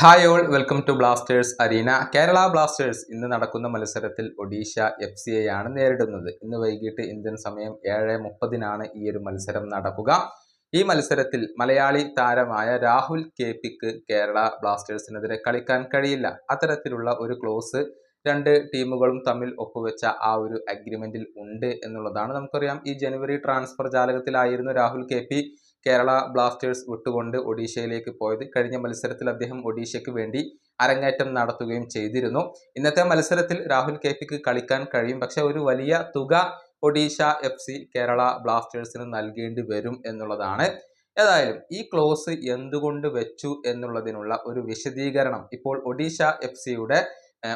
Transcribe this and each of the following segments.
Hi all welcome to Blasters arena Kerala Blasters ഇന്ന് നടക്കുന്ന മത്സരത്തിൽ ഒഡീഷ എഫ് സി ആണ് നേരിടുന്നത്. ഇന്ന് വൈകിട്ട് ഇന്ത്യൻ സമയം ഏഴ് മുപ്പതിനാണ് ഈ ഒരു മത്സരം നടക്കുക. ഈ മത്സരത്തിൽ മലയാളി താരമായ രാഹുൽ കെ പിക്ക് കേരള ബ്ലാസ്റ്റേഴ്സിനെതിരെ കളിക്കാൻ കഴിയില്ല. അത്തരത്തിലുള്ള ഒരു ക്ലോസ് രണ്ട് ടീമുകളും തമ്മിൽ ഒപ്പുവെച്ച ആ ഒരു അഗ്രിമെന്റിൽ ഉണ്ട് എന്നുള്ളതാണ് നമുക്കറിയാം. ഈ ജനുവരി ട്രാൻസ്ഫർ ജാലകത്തിലായിരുന്നു രാഹുൽ കെ കേരള ബ്ലാസ്റ്റേഴ്സ് വിട്ടുകൊണ്ട് ഒഡീഷയിലേക്ക് പോയത്. കഴിഞ്ഞ മത്സരത്തിൽ അദ്ദേഹം ഒഡീഷയ്ക്ക് വേണ്ടി അരങ്ങേറ്റം നടത്തുകയും ചെയ്തിരുന്നു. ഇന്നത്തെ മത്സരത്തിൽ രാഹുൽ കെ പിക്ക് കളിക്കാൻ കഴിയും. പക്ഷെ ഒരു വലിയ തുക ഒഡീഷ എഫ് സി കേരള ബ്ലാസ്റ്റേഴ്സിന് നൽകേണ്ടി വരും എന്നുള്ളതാണ്. ഏതായാലും ഈ ക്ലോസ് എന്തുകൊണ്ട് വെച്ചു എന്നുള്ളതിനുള്ള ഒരു വിശദീകരണം ഇപ്പോൾ ഒഡീഷ എഫ് സിയുടെ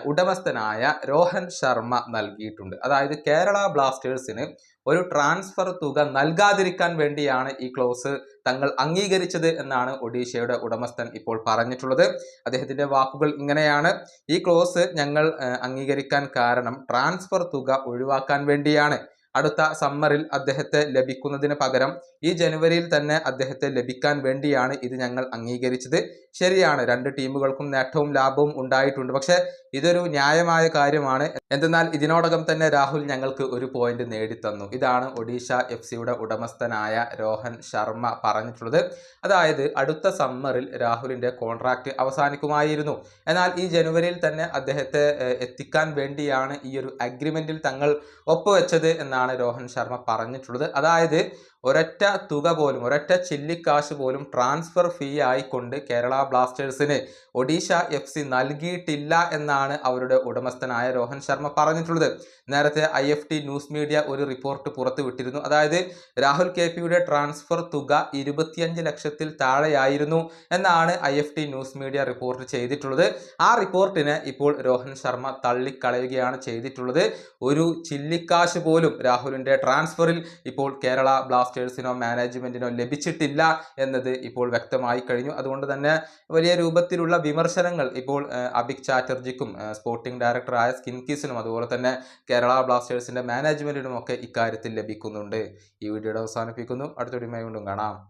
ഉടമസ്ഥനായ രോഹൻ ശർമ്മ നൽകിയിട്ടുണ്ട്. അതായത് കേരള ബ്ലാസ്റ്റേഴ്സിന് ഒരു ട്രാൻസ്ഫർ തുക നൽകാതിരിക്കാൻ വേണ്ടിയാണ് ഈ ക്ലോസ് തങ്ങൾ അംഗീകരിച്ചത് എന്നാണ് ഒഡീഷയുടെ ഉടമസ്ഥൻ ഇപ്പോൾ പറഞ്ഞിട്ടുള്ളത്. അദ്ദേഹത്തിന്റെ വാക്കുകൾ ഇങ്ങനെയാണ്. ഈ ക്ലോസ് ഞങ്ങൾ അംഗീകരിക്കാൻ കാരണം ട്രാൻസ്ഫർ തുക ഒഴിവാക്കാൻ വേണ്ടിയാണ്. അടുത്ത സമ്മറിൽ അദ്ദേഹത്തെ ലഭിക്കുന്നതിന് പകരം ഈ ജനുവരിയിൽ തന്നെ അദ്ദേഹത്തെ ലഭിക്കാൻ വേണ്ടിയാണ് ഇത് ഞങ്ങൾ അംഗീകരിച്ചത്. ശരിയാണ് രണ്ട് ടീമുകൾക്കും നേട്ടവും ലാഭവും ഉണ്ടായിട്ടുണ്ട്. പക്ഷേ ഇതൊരു ന്യായമായ കാര്യമാണ്. എന്തെന്നാൽ ഇതിനോടകം തന്നെ രാഹുൽ ഞങ്ങൾക്ക് ഒരു പോയിന്റ് നേടിത്തന്നു. ഇതാണ് ഒഡീഷ എഫ് സിയുടെ ഉടമസ്ഥനായ രോഹൻ ശർമ്മ പറഞ്ഞിട്ടുള്ളത്. അതായത് അടുത്ത സമ്മറിൽ രാഹുലിന്റെ കോൺട്രാക്ട് അവസാനിക്കുമായിരുന്നു. എന്നാൽ ഈ ജനുവരിയിൽ തന്നെ അദ്ദേഹത്തെ എത്തിക്കാൻ വേണ്ടിയാണ് ഈ ഒരു അഗ്രിമെന്റിൽ തങ്ങൾ ഒപ്പുവെച്ചത് എന്നാണ് രോഹൻ ശർമ്മ പറഞ്ഞിട്ടുള്ളത്. അതായത് ഒരൊറ്റ തുക പോലും ഒരൊറ്റ ചില്ലിക്കാശ് പോലും ട്രാൻസ്ഫർ ഫീ ആയിക്കൊണ്ട് കേരള ബ്ലാസ്റ്റേഴ്സിന് ഒഡീഷ എഫ് സി നൽകിയിട്ടില്ല എന്നാണ് അവരുടെ ഉടമസ്ഥനായ രോഹൻ ശർമ്മ പറഞ്ഞിട്ടുള്ളത്. നേരത്തെ I F T news media ഒരു റിപ്പോർട്ട് പുറത്തുവിട്ടിരുന്നു. അതായത് രാഹുൽ കെ പിയുടെ ട്രാൻസ്ഫർ തുക ഇരുപത്തിയഞ്ച് ലക്ഷത്തിൽ താഴെയായിരുന്നു എന്നാണ് I F T news media report ചെയ്തിട്ടുള്ളത്. ആ റിപ്പോർട്ടിനെ ഇപ്പോൾ രോഹൻ ശർമ്മ തള്ളിക്കളയുകയാണ് ചെയ്തിട്ടുള്ളത്. ഒരു ചില്ലിക്കാശ് പോലും രാഹുലിന്റെ ട്രാൻസ്ഫറിൽ ഇപ്പോൾ കേരള ബ്ലാസ്റ്റേഴ്സിനോ മാനേജ്മെന്റിനോ ലഭിച്ചിട്ടില്ല എന്നത് ഇപ്പോൾ വ്യക്തമായി കഴിഞ്ഞു. അതുകൊണ്ട് തന്നെ വലിയ രൂപത്തിലുള്ള വിമർശനങ്ങൾ ഇപ്പോൾ അബിക് ചാറ്റർജിക്കും സ്പോർട്ടിംഗ് ഡയറക്ടറായ സ്കിൻകിസിനും അതുപോലെ തന്നെ കേരള ബ്ലാസ്റ്റേഴ്സിന്റെ മാനേജ്മെന്റിനും ഒക്കെ ഇക്കാര്യത്തിൽ ലഭിക്കുന്നുണ്ട്. ഈ വീഡിയോയുടെ അവസാനിപ്പിക്കുന്നു. അടുത്ത വീഡിയോ വീണ്ടും കാണാം.